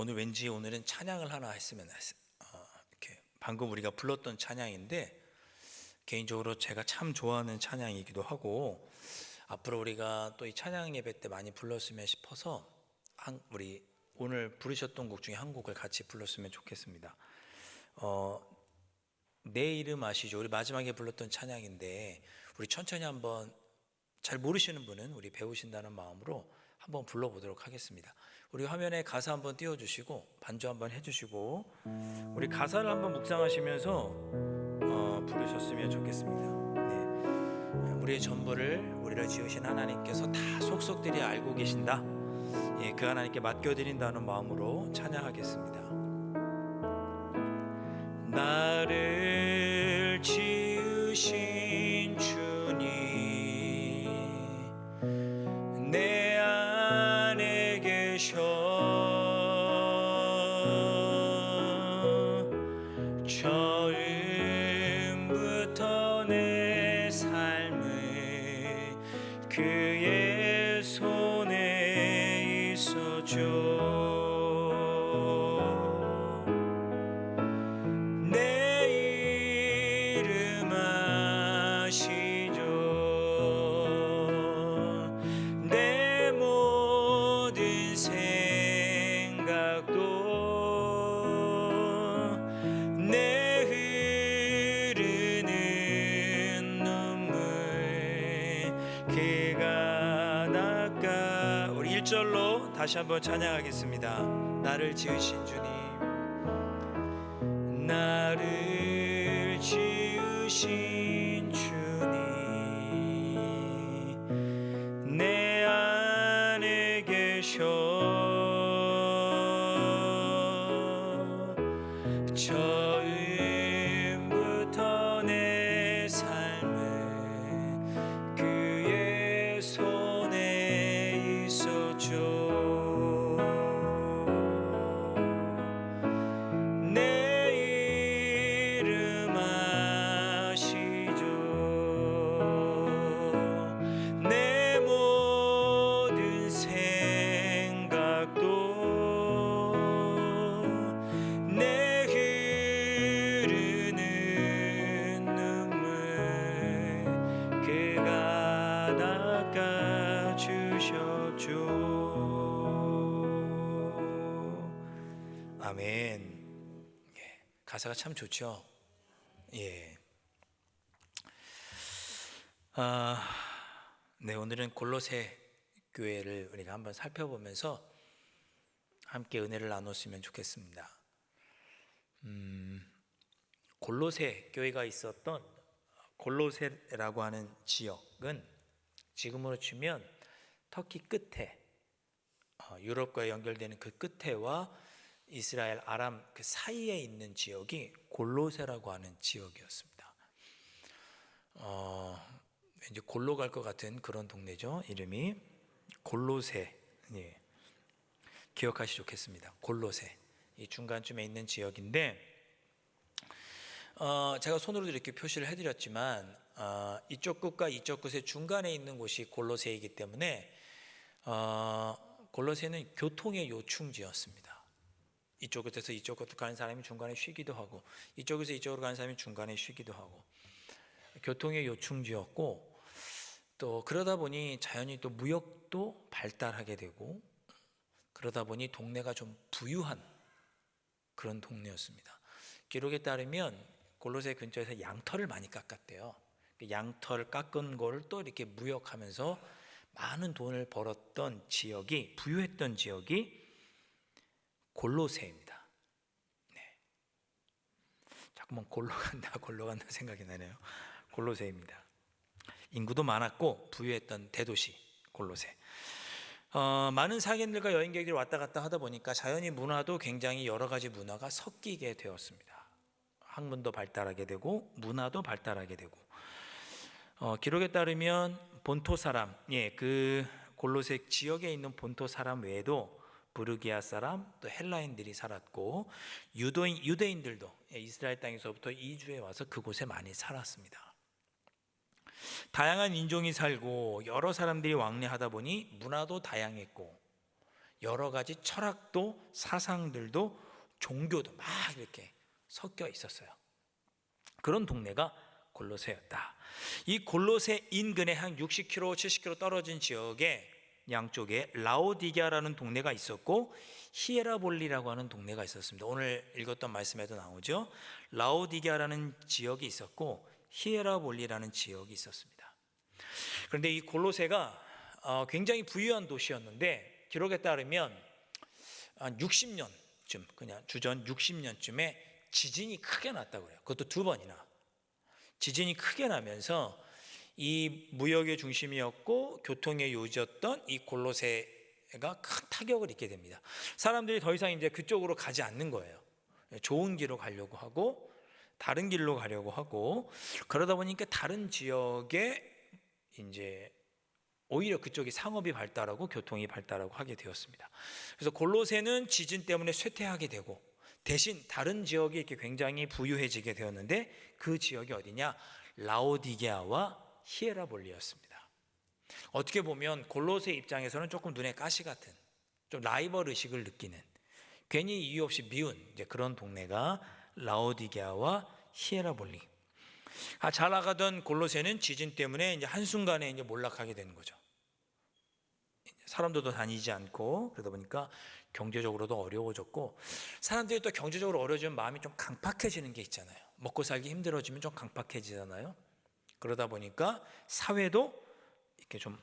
오늘 왠지 오늘은 찬양을 하나 했으면 했- 어, 이렇게 방금 우리가 불렀던 찬양인데 개인적으로 제가 참 좋아하는 찬양이기도 하고 앞으로 우리가 또 이 찬양 예배 때 많이 불렀으면 싶어서 한, 우리 오늘 부르셨던 곡 중에 한 곡을 같이 불렀으면 좋겠습니다. 어, 내 이름 아시죠? 우리 마지막에 불렀던 찬양인데 우리 천천히 한번 잘 모르시는 분은 우리 배우신다는 마음으로 한번 불러보도록 하겠습니다. 우리 화면에 가사 한번 띄워주시고 반주 한번 해주시고 우리 가사를 한번 묵상하시면서 어, 부르셨으면 좋겠습니다. 네. 우리의 전부를 우리를 지으신 하나님께서 다 속속들이 알고 계신다. 예, 그 하나님께 맡겨드린다는 마음으로 찬양하겠습니다. 나를 지으신 주 생각도 내 흐르는 눈물 그가 닦아. 우리 1절로 다시 한번 찬양하겠습니다. 나를 지으신 주님. 나를 지으신 가사가 참 좋죠 예. 아, 네 오늘은 골로새 교회를 우리가 한번 살펴보면서 함께 은혜를 나눴으면 좋겠습니다. 음, 골로새 교회가 있었던 골로새라고 하는 지역은 지금으로 치면 터키 끝에 어, 유럽과 연결되는 그 끝에와 이스라엘 아람 그 사이에 있는 지역이 골로새라고 하는 지역이었습니다. 어, 왠지 골로 갈 것 같은 그런 동네죠. 이름이 골로새. 예. 기억하시 좋겠습니다. 골로새. 이 중간쯤에 있는 지역인데 어, 제가 손으로 이렇게 표시를 해드렸지만 어, 이쪽 끝과 이쪽 끝의 중간에 있는 곳이 골로새이기 때문에 어, 골로새는 교통의 요충지였습니다. 이쪽 끝에서 이쪽 끝으로 가는 사람이 중간에 쉬기도 하고 이쪽에서 이쪽으로 가는 사람이 중간에 쉬기도 하고 교통의 요충지였고 또 그러다 보니 자연히 또 무역도 발달하게 되고 그러다 보니 동네가 좀 부유한 그런 동네였습니다. 기록에 따르면 골로새 근처에서 양털을 많이 깎았대요. 그 양털 깎은 걸 또 이렇게 무역하면서 많은 돈을 벌었던 지역이 부유했던 지역이 골로새입니다. 네. 자꾸만 골로 간다, 골로 간다 생각이 나네요. 골로새입니다. 인구도 많았고 부유했던 대도시 골로새. 어, 많은 상인들과 여행객들이 왔다 갔다 하다 보니까 자연히 문화도 굉장히 여러 가지 문화가 섞이게 되었습니다. 학문도 발달하게 되고 문화도 발달하게 되고 어, 기록에 따르면 본토 사람, 예, 그 골로새 지역에 있는 본토 사람 외에도 부르기아 사람 또 헬라인들이 살았고 유도인 유대인들도 예, 이스라엘 땅에서부터 이주해 와서 그곳에 많이 살았습니다. 다양한 인종이 살고 여러 사람들이 왕래하다 보니 문화도 다양했고 여러 가지 철학도 사상들도 종교도 막 이렇게 섞여 있었어요. 그런 동네가 골로새였다. 이 골로새 인근에 한 60km, 70km 떨어진 지역에 양쪽에 라오디게아라는 동네가 있었고 히에라볼리라고 하는 동네가 있었습니다. 오늘 읽었던 말씀에도 나오죠. 라오디게아라는 지역이 있었고 히에라볼리라는 지역이 있었습니다. 그런데 이 골로새가 어, 굉장히 부유한 도시였는데 기록에 따르면 한 60년쯤 그냥 주전 60년쯤에 지진이 크게 났다고 그래요. 그것도 두 번이나. 지진이 크게 나면서 이 무역의 중심이었고 교통의 요지였던 이 골로새가 큰 타격을 입게 됩니다. 사람들이 더 이상 이제 그쪽으로 가지 않는 거예요. 좋은 길로 가려고 하고 다른 길로 가려고 하고 그러다 보니까 다른 지역에 이제 오히려 그쪽이 상업이 발달하고 교통이 발달하고 하게 되었습니다. 그래서 골로새는 지진 때문에 쇠퇴하게 되고 대신 다른 지역이 이렇게 굉장히 부유해지게 되었는데 그 지역이 어디냐? 라오디게아와 히에라볼리였습니다. 어떻게 보면 골로새 입장에서는 조금 눈에 가시 같은 좀 라이벌 의식을 느끼는 괜히 이유 없이 미운 그런 동네가 라오디게아와 히에라볼리. 아, 잘 나가던 골로새는 지진 때문에 이제 한순간에 이제 몰락하게 되는 거죠. 사람들도 다니지 않고 그러다 보니까 경제적으로도 어려워졌고 사람들이 또 경제적으로 어려워지면 마음이 좀 강팍해지는 게 있잖아요. 먹고 살기 힘들어지면 좀 강팍해지잖아요. 그러다 보니까 사회도 이렇게 좀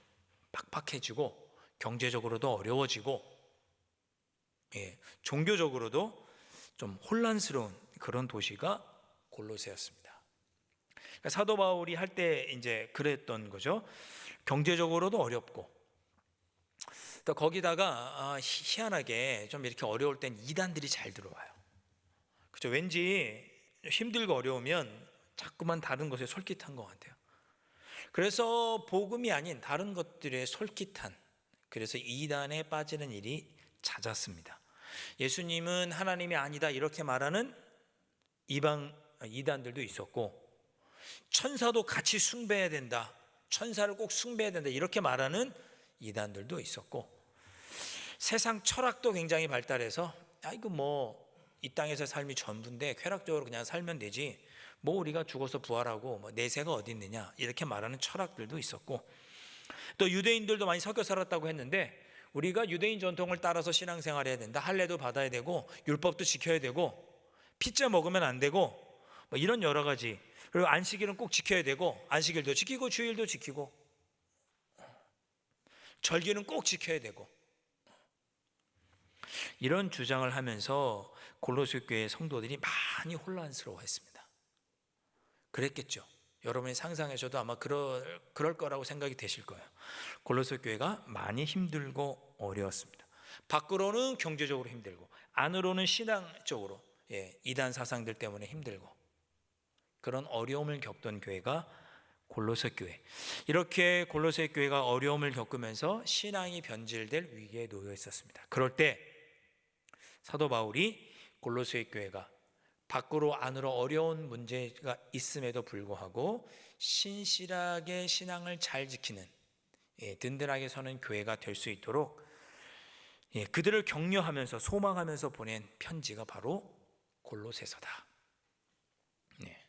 팍팍해지고 경제적으로도 어려워지고 예, 종교적으로도 좀 혼란스러운 그런 도시가 골로새였습니다. 그러니까 사도 바울이 할 때 이제 그랬던 거죠. 경제적으로도 어렵고 또 거기다가 아, 희- 희한하게 좀 이렇게 어려울 땐 이단들이 잘 들어와요. 그죠? 왠지 힘들고 어려우면 자꾸만 다른 것에 솔깃한 것 같아요. 그래서 복음이 아닌 다른 것들에 솔깃한 그래서 이단에 빠지는 일이 잦았습니다. 예수님은 하나님이 아니다 이렇게 말하는 이방 이단들도 있었고 천사도 같이 숭배해야 된다. 천사를 꼭 숭배해야 된다. 이렇게 말하는 이단들도 있었고 세상 철학도 굉장히 발달해서 아 이거 뭐 이 땅에서 삶이 전부인데 쾌락적으로 그냥 살면 되지. 뭐 우리가 죽어서 부활하고 뭐 내세가 어디 있느냐 이렇게 말하는 철학들도 있었고 또 유대인들도 많이 섞여 살았다고 했는데 우리가 유대인 전통을 따라서 신앙생활해야 된다. 할례도 받아야 되고 율법도 지켜야 되고 피자 먹으면 안 되고 뭐 이런 여러 가지 그리고 안식일은 꼭 지켜야 되고 안식일도 지키고 주일도 지키고 절기는 꼭 지켜야 되고 이런 주장을 하면서 골로새 교회 성도들이 많이 혼란스러워했습니다. 그랬겠죠. 여러분이 상상하셔도 아마 그럴, 그럴 거라고 생각이 되실 거예요. 골로새 교회가 많이 힘들고 어려웠습니다. 밖으로는 경제적으로 힘들고 안으로는 신앙적으로 예, 이단 사상들 때문에 힘들고 그런 어려움을 겪던 교회가 골로새 교회. 이렇게 골로새 교회가 어려움을 겪으면서 신앙이 변질될 위기에 놓여 있었습니다. 그럴 때 사도 바울이 골로새 교회가 밖으로 안으로 어려운 문제가 있음에도 불구하고 신실하게 신앙을 잘 지키는 예, 든든하게 서는 교회가 될 수 있도록 예, 그들을 격려하면서 소망하면서 보낸 편지가 바로 골로새서다. 네.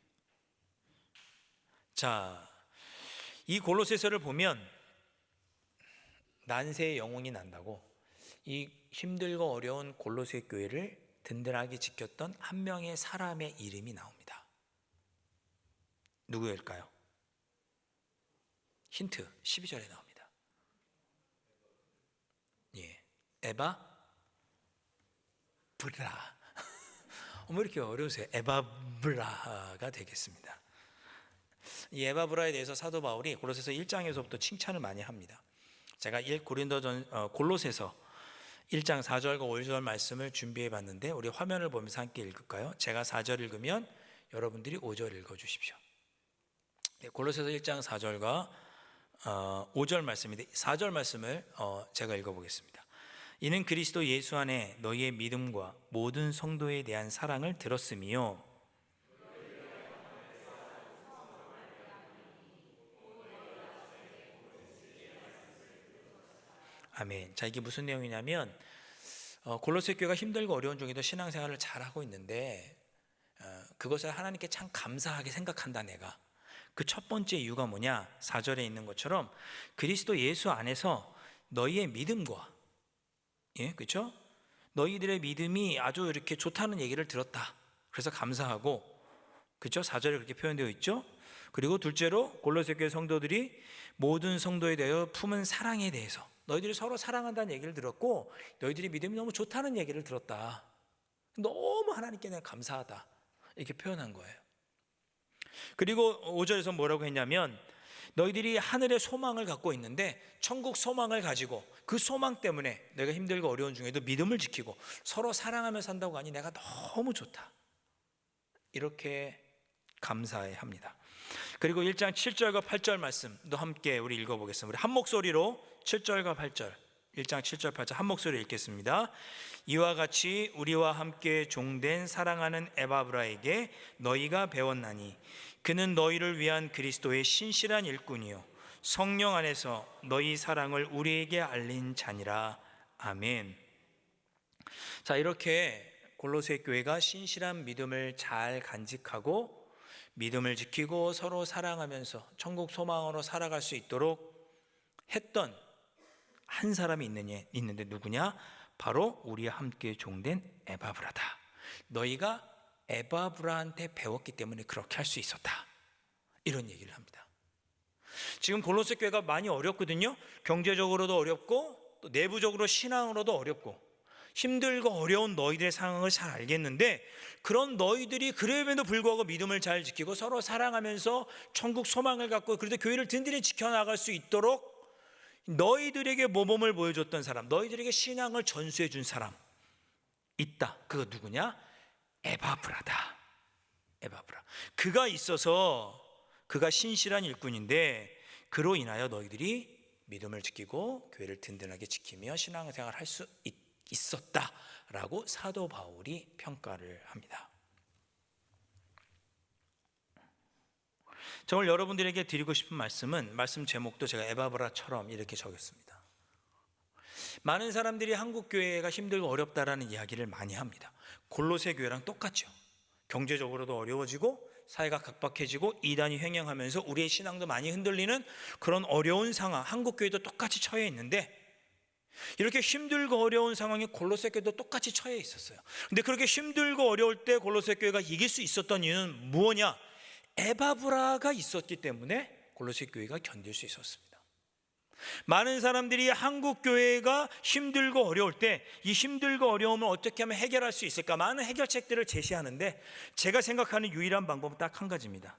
자, 이 골로새서를 보면 난세의 영혼이 난다고 이 힘들고 어려운 골로새 교회를 든든하게 지켰던 한 명의 사람의 이름이 나옵니다. 누구일까요? 힌트 12절에 나옵니다. 예. 에바 브라. 어머 이렇게 어려우세요. 에바 브라가 되겠습니다. 이 에바 브라에 대해서 사도 바울이 골로새서 1장에서부터 칭찬을 많이 합니다. 제가 1 고린도전 어, 골로새서 1장 4절과 5절 말씀을 준비해 봤는데 우리 화면을 보면서 함께 읽을까요? 제가 4절 읽으면 여러분들이 5절 읽어 주십시오. 네, 골로새서 1장 4절과 어, 5절 말씀인데 4절 말씀을 어, 제가 읽어 보겠습니다. 이는 그리스도 예수 안에 너희의 믿음과 모든 성도에 대한 사랑을 들었으며 아멘. 자, 이게 무슨 내용이냐면 어, 골로새 교회가 힘들고 어려운 중에도 신앙생활을 잘하고 있는데 어, 그것을 하나님께 참 감사하게 생각한다 내가. 그 첫 번째 이유가 뭐냐? 4절에 있는 것처럼 그리스도 예수 안에서 너희의 믿음과 예, 그렇죠? 너희들의 믿음이 아주 이렇게 좋다는 얘기를 들었다. 그래서 감사하고 그렇죠? 4절에 그렇게 표현되어 있죠? 그리고 둘째로 골로새 교회 성도들이 모든 성도에 대하여 품은 사랑에 대해서 너희들이 서로 사랑한다는 얘기를 들었고 너희들이 믿음이 너무 좋다는 얘기를 들었다. 너무 하나님께 내가 감사하다. 이렇게 표현한 거예요. 그리고 5절에서 뭐라고 했냐면 너희들이 하늘의 소망을 갖고 있는데 천국 소망을 가지고 그 소망 때문에 내가 힘들고 어려운 중에도 믿음을 지키고 서로 사랑하며 산다고 하니 내가 너무 좋다. 이렇게 감사해 합니다. 그리고 1장 7절과 8절 말씀도 함께 우리 읽어보겠습니다. 우리 한 목소리로 7절과 8절 1장 7절 8절 한 목소리 읽겠습니다. 이와 같이 우리와 함께 종된 사랑하는 에바브라에게 너희가 배웠나니 그는 너희를 위한 그리스도의 신실한 일꾼이요 성령 안에서 너희 사랑을 우리에게 알린 자니라. 아멘. 자, 이렇게 골로새 교회가 신실한 믿음을 잘 간직하고 믿음을 지키고 서로 사랑하면서 천국 소망으로 살아갈 수 있도록 했던 한 사람이 있느냐, 있는데 누구냐? 바로 우리와 함께 종된 에바브라다. 너희가 에바브라한테 배웠기 때문에 그렇게 할 수 있었다. 이런 얘기를 합니다. 지금 골로새 교회가 많이 어렵거든요. 경제적으로도 어렵고 또 내부적으로 신앙으로도 어렵고 힘들고 어려운 너희들의 상황을 잘 알겠는데 그런 너희들이 그럼에도 불구하고 믿음을 잘 지키고 서로 사랑하면서 천국 소망을 갖고 그래도 교회를 든든히 지켜나갈 수 있도록 너희들에게 모범을 보여줬던 사람, 너희들에게 신앙을 전수해 준 사람 있다. 그거 누구냐? 에바브라다. 에바브라. 그가 있어서 그가 신실한 일꾼인데 그로 인하여 너희들이 믿음을 지키고 교회를 든든하게 지키며 신앙생활 할 수 있었다라고 사도 바울이 평가를 합니다. 정말 여러분들에게 드리고 싶은 말씀은 말씀 제목도 제가 에바브라처럼 이렇게 적었습니다. 많은 사람들이 한국 교회가 힘들고 어렵다라는 이야기를 많이 합니다. 골로새 교회랑 똑같죠. 경제적으로도 어려워지고 사회가 각박해지고 이단이 횡행하면서 우리의 신앙도 많이 흔들리는 그런 어려운 상황. 한국 교회도 똑같이 처해 있는데 이렇게 힘들고 어려운 상황에 골로새 교회도 똑같이 처해 있었어요. 근데 그렇게 힘들고 어려울 때 골로새 교회가 이길 수 있었던 이유는 무엇냐? 에바브라가 있었기 때문에 골로새 교회가 견딜 수 있었습니다. 많은 사람들이 한국 교회가 힘들고 어려울 때 이 힘들고 어려움을 어떻게 하면 해결할 수 있을까 많은 해결책들을 제시하는데 제가 생각하는 유일한 방법은 딱 한 가지입니다.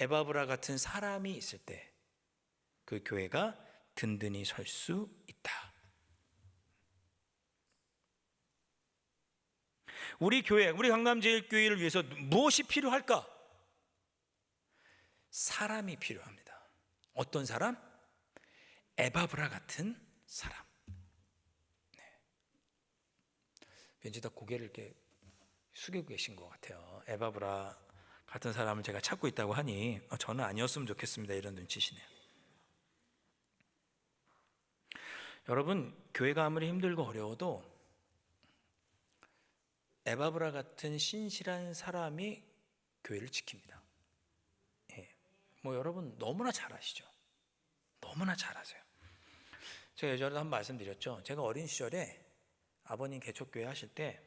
에바브라 같은 사람이 있을 때 그 교회가 든든히 설 수 있다. 우리 교회, 우리 강남제일교회를 위해서 무엇이 필요할까? 사람이 필요합니다. 어떤 사람? 에바브라 같은 사람. 네. 왠지 다 고개를 이렇게 숙이고 계신 것 같아요. 에바브라 같은 사람을 제가 찾고 있다고 하니 어, 저는 아니었으면 좋겠습니다. 이런 눈치시네요. 여러분 교회가 아무리 힘들고 어려워도 에바브라 같은 신실한 사람이 교회를 지킵니다. 예. 뭐 여러분 너무나 잘 아시죠? 너무나 잘 아세요. 제가 예전에도 한번 말씀 드렸죠. 제가 어린 시절에 아버님 개척교회 하실 때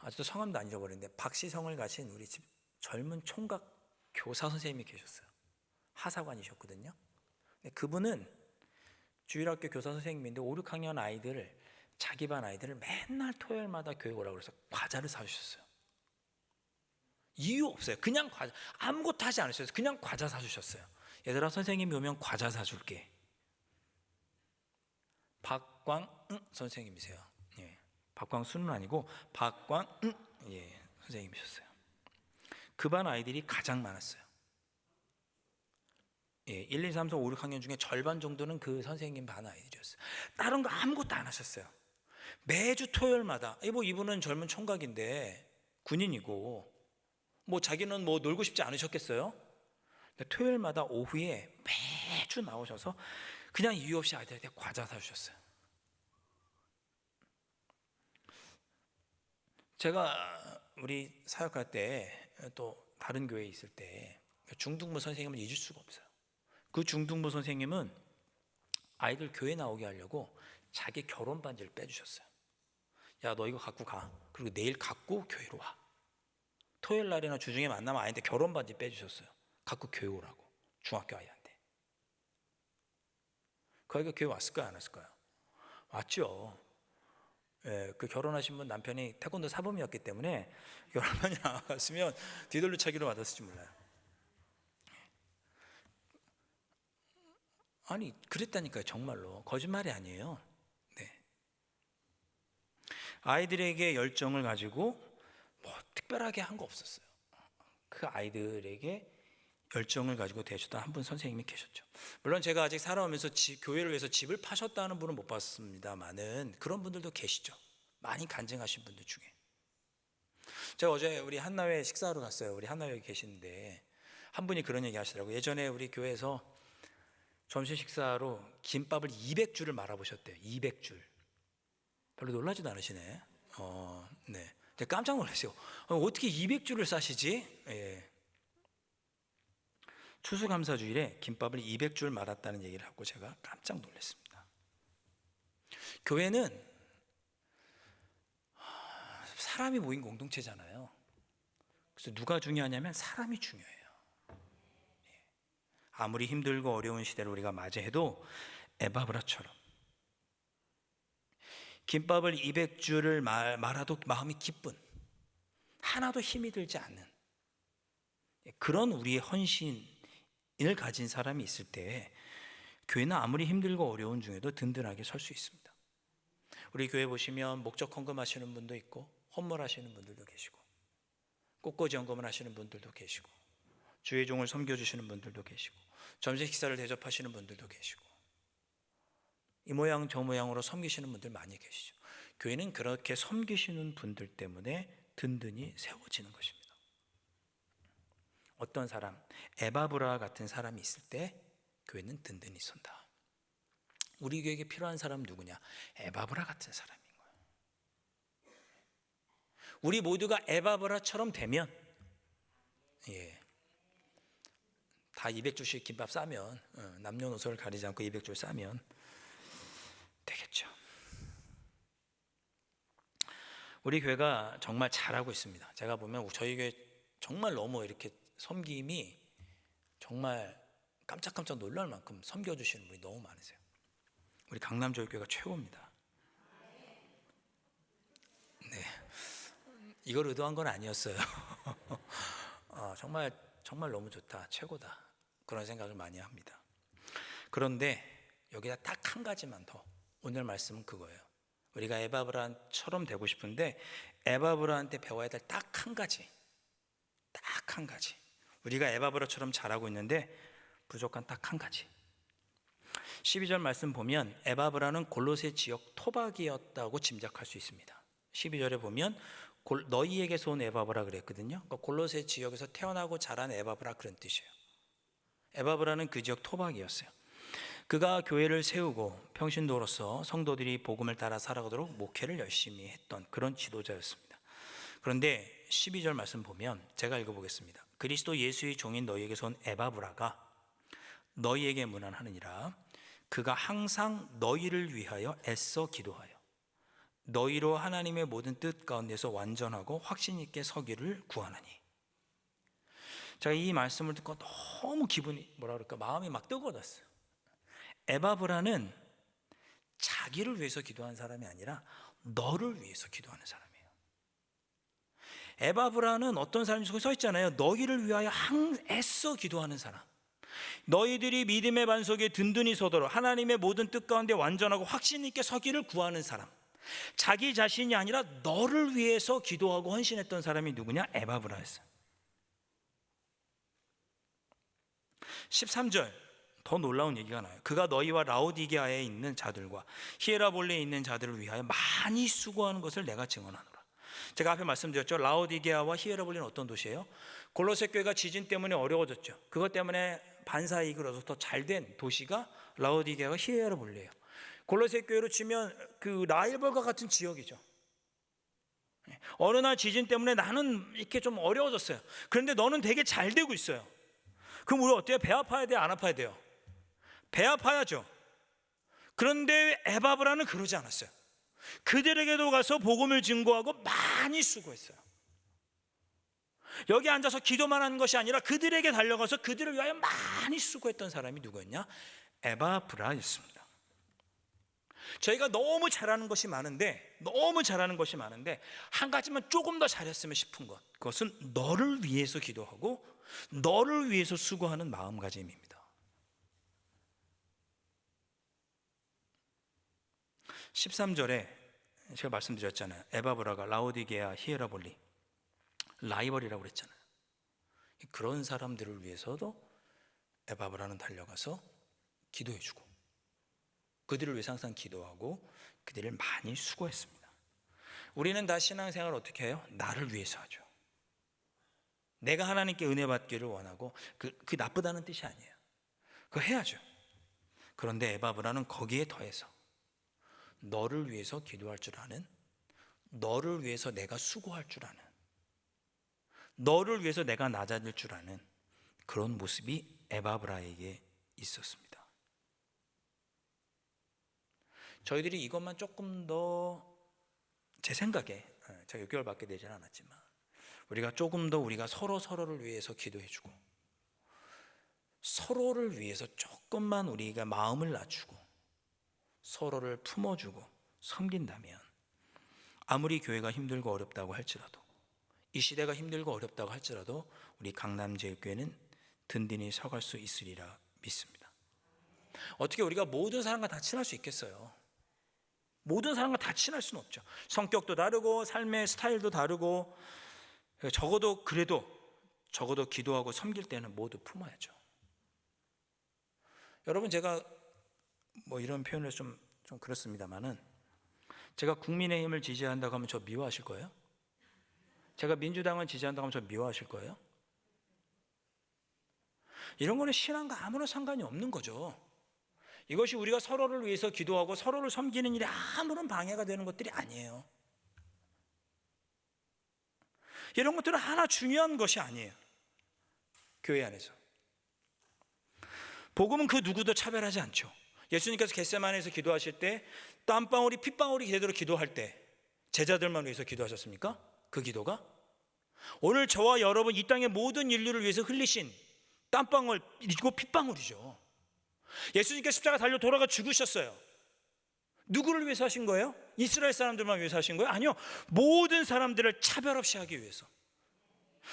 아직도 성함도 안 잊어버렸는데 박시성을 가신 우리 집 젊은 총각 교사 선생님이 계셨어요. 하사관이셨거든요. 근데 그분은 주일학교 교사 선생님인데 5, 6학년 아이들을 자기 반 아이들을 맨날 토요일마다 교회 오라고 그래서 과자를 사주셨어요. 이유 없어요. 그냥 과자 아무것도 하지 않으셨어요. 그냥 과자 사주셨어요. 얘들아 선생님이 오면 과자 사줄게. 박광 선생님이세요. 예. 박광수는 아니고 박광 예, 선생님이셨어요. 그 반 아이들이 가장 많았어요. 예, 1, 2, 3, 4, 5, 6학년 중에 절반 정도는 그 선생님 반 아이들이었어요. 다른 거 아무것도 안 하셨어요. 매주 토요일마다 뭐 이분은 젊은 총각인데 군인이고 뭐 자기는 뭐 놀고 싶지 않으셨겠어요? 토요일마다 오후에 매주 나오셔서 그냥 이유 없이 아이들한테 과자 사주셨어요. 제가 우리 사역할 때 또 다른 교회에 있을 때 중등부 선생님은 잊을 수가 없어요. 그 중등부 선생님은 아이들 교회 나오게 하려고 자기 결혼 반지를 빼주셨어요. 야, 너 이거 갖고 가. 그리고 내일 갖고 교회로 와. 토요일 날이나 주중에 만나면 아이한테 결혼 반지 빼주셨어요. 갖고 교회 오라고. 중학교 아이한테. 그 아이가 교회 왔을까요? 안 왔을까요? 왔죠. 예, 그 결혼하신 분 남편이 태권도 사범이었기 때문에 결혼만이 안 왔으면 뒤돌려 차기로 받았을지 몰라요. 아니 그랬다니까요 정말로 거짓말이 아니에요. 네. 아이들에게 열정을 가지고 뭐 특별하게 한 거 없었어요. 그 아이들에게 열정을 가지고 대하셨던 한 분 선생님이 계셨죠. 물론 제가 아직 살아오면서 지- 교회를 위해서 집을 파셨다는 분은 못 봤습니다만은 그런 분들도 계시죠. 많이 간증하신 분들 중에. 제가 어제 우리 한나회 식사하러 갔어요. 우리 한나회 계시는데 한 분이 그런 얘기 하시더라고요. 예전에 우리 교회에서 점심 식사로 김밥을 200줄을 말아보셨대요. 200줄. 별로 놀라지도 않으시네. 어, 네. 제가 깜짝 놀랐어요. 어, 어떻게 200줄을 싸시지? 예. 추수감사 주일에 김밥을 200줄 말았다는 얘기를 하고 제가 깜짝 놀랐습니다. 교회는 사람이 모인 공동체잖아요. 그래서 누가 중요하냐면 사람이 중요해요. 예. 아무리 힘들고 어려운 시대를 우리가 맞이해도 에바브라처럼 김밥을 200줄을 말, 말아도 마음이 기쁜 하나도 힘이 들지 않는 그런 우리의 헌신을 가진 사람이 있을 때 교회는 아무리 힘들고 어려운 중에도 든든하게 설 수 있습니다. 우리 교회 보시면 목적 헌금하시는 분도 있고 헌물하시는 분들도 계시고 꽃꽂이 헌금을 하시는 분들도 계시고 주의 종을 섬겨주시는 분들도 계시고 점심 식사를 대접하시는 분들도 계시고 이 모양 저 모양으로 섬기시는 분들 많이 계시죠. 교회는 그렇게 섬기시는 분들 때문에 든든히 세워지는 것입니다. 어떤 사람, 에바브라 같은 사람이 있을 때 교회는 든든히 선다. 우리 교회에 필요한 사람 누구냐? 에바브라 같은 사람인 거예요. 우리 모두가 에바브라처럼 되면 예. 다 200줄씩 김밥 싸면 어, 남녀노소를 가리지 않고 200줄 싸면 되겠죠. 우리 교회가 정말 잘하고 있습니다. 제가 보면 저희 교회 정말 너무 이렇게 섬김이 정말 깜짝깜짝 놀랄 만큼 섬겨주시는 분이 너무 많으세요. 우리 강남조교회가 최고입니다. 네, 이걸 의도한 건 아니었어요. 어, 정말 정말 너무 좋다, 최고다 그런 생각을 많이 합니다. 그런데 여기다 딱 한 가지만 더 오늘 말씀은 그거예요. 우리가 에바브라처럼 되고 싶은데 에바브라한테 배워야 될 딱 한 가지, 딱 한 가지. 우리가 에바브라처럼 잘하고 있는데 부족한 딱 한 가지. 12절 말씀 보면 에바브라는 골로새 지역 토박이었다고 짐작할 수 있습니다. 12절에 보면 골- 너희에게서 온 에바브라 그랬거든요. 그러니까 골로새 지역에서 태어나고 자란 에바브라 그런 뜻이에요. 에바브라는 그 지역 토박이었어요. 그가 교회를 세우고 평신도로서 성도들이 복음을 따라 살아가도록 목회를 열심히 했던 그런 지도자였습니다. 그런데 12절 말씀 보면 제가 읽어보겠습니다. 그리스도 예수의 종인 너희에게서 온 에바브라가 너희에게 문안하느니라 그가 항상 너희를 위하여 애써 기도하여 너희로 하나님의 모든 뜻 가운데서 완전하고 확신 있게 서기를 구하나니 제가 이 말씀을 듣고 너무 기분이 뭐라 그럴까 마음이 막 뜨거워졌어요. 에바브라는 자기를 위해서 기도한 사람이 아니라 너를 위해서 기도하는 사람이에요. 에바브라는 어떤 사람이 서 있잖아요. 너희를 위하여 항 애써 기도하는 사람. 너희들이 믿음의 반석에 든든히 서도록 하나님의 모든 뜻 가운데 완전하고 확신 있게 서기를 구하는 사람. 자기 자신이 아니라 너를 위해서 기도하고 헌신했던 사람이 누구냐? 에바브라였어요. 13절 더 놀라운 얘기가 나요. 그가 너희와 라오디게아에 있는 자들과 히에라볼레에 있는 자들을 위하여 많이 수고하는 것을 내가 증언하노라. 제가 앞에 말씀드렸죠. 라오디게아와 히에라볼레는 어떤 도시예요? 골로새 교회가 지진 때문에 어려워졌죠. 그것 때문에 반사 이익을 얻어서 더 잘된 도시가 라오디게아와 히에라볼레예요. 골로새 교회로 치면 그 라일벌과 같은 지역이죠. 어느 날 지진 때문에 나는 이렇게 좀 어려워졌어요. 그런데 너는 되게 잘 되고 있어요. 그럼 우리 어때요? 배 아파야 돼요? 안 아파야 돼요? 배 아파야죠. 그런데 에바브라는 그러지 않았어요. 그들에게도 가서 복음을 증거하고 많이 수고했어요. 여기 앉아서 기도만 하는 것이 아니라 그들에게 달려가서 그들을 위하여 많이 수고했던 사람이 누구였냐? 에바브라였습니다. 저희가 너무 잘하는 것이 많은데 너무 잘하는 것이 많은데 한 가지만 조금 더 잘했으면 싶은 것 그것은 너를 위해서 기도하고 너를 위해서 수고하는 마음가짐입니다. 13절에 제가 말씀드렸잖아요. 에바브라가 라오디게아 히에라볼리 라이벌이라고 그랬잖아요. 그런 사람들을 위해서도 에바브라는 달려가서 기도해 주고 그들을 위해서 항상 기도하고 그들을 많이 수고했습니다. 우리는 다 신앙생활 어떻게 해요? 나를 위해서 하죠. 내가 하나님께 은혜 받기를 원하고 그, 그 나쁘다는 뜻이 아니에요. 그거 해야죠. 그런데 에바브라는 거기에 더해서 너를 위해서 기도할 줄 아는 너를 위해서 내가 수고할 줄 아는 너를 위해서 내가 낮아질 줄 아는 그런 모습이 에바브라에게 있었습니다. 저희들이 이것만 조금 더 제 생각에 어, 제가 6개월밖에 되지 않았지만 우리가 조금 더 우리가 서로 서로를 위해서 기도해주고 서로를 위해서 조금만 우리가 마음을 낮추고 서로를 품어주고 섬긴다면 아무리 교회가 힘들고 어렵다고 할지라도 이 시대가 힘들고 어렵다고 할지라도 우리 강남제일교회는 든든히 서갈 수 있으리라 믿습니다. 어떻게 우리가 모든 사람과 다 친할 수 있겠어요? 모든 사람과 다 친할 수는 없죠. 성격도 다르고 삶의 스타일도 다르고 적어도 그래도 적어도 기도하고 섬길 때는 모두 품어야죠. 여러분 제가 뭐 이런 표현을 좀, 좀 그렇습니다만은 제가 국민의힘을 지지한다고 하면 저 미워하실 거예요? 제가 민주당을 지지한다고 하면 저 미워하실 거예요? 이런 거는 신앙과 아무런 상관이 없는 거죠. 이것이 우리가 서로를 위해서 기도하고 서로를 섬기는 일에 아무런 방해가 되는 것들이 아니에요. 이런 것들은 하나 중요한 것이 아니에요. 교회 안에서. 복음은 그 누구도 차별하지 않죠. 예수님께서 겟세마네에서 기도하실 때 땀방울이 핏방울이 제대로 기도할 때 제자들만 위해서 기도하셨습니까? 그 기도가 오늘 저와 여러분 이 땅의 모든 인류를 위해서 흘리신 땀방울 이고 핏방울이죠. 예수님께서 십자가 달려 돌아가 죽으셨어요. 누구를 위해서 하신 거예요? 이스라엘 사람들만 위해서 하신 거예요? 아니요. 모든 사람들을 차별 없이 하기 위해서.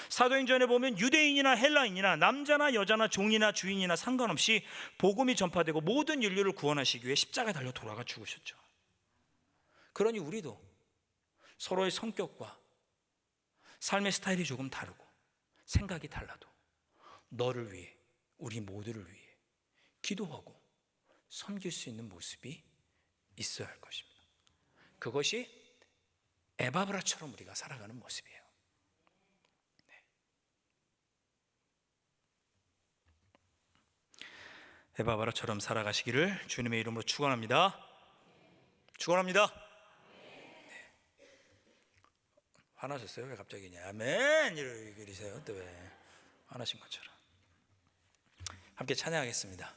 사도행전에 보면 유대인이나 헬라인이나 남자나 여자나 종이나 주인이나 상관없이 복음이 전파되고 모든 인류를 구원하시기 위해 십자가에 달려 돌아가 죽으셨죠. 그러니 우리도 서로의 성격과 삶의 스타일이 조금 다르고 생각이 달라도 너를 위해 우리 모두를 위해 기도하고 섬길 수 있는 모습이 있어야 할 것입니다. 그것이 에바브라처럼 우리가 살아가는 모습이에요. 에바브라처럼 살아가시기를 주님의 이름으로 축원합니다. 축원합니다. 네. 화나셨어요? 왜 갑자기 아멘 이러세요? 또 왜 화나신 것처럼 함께 찬양하겠습니다.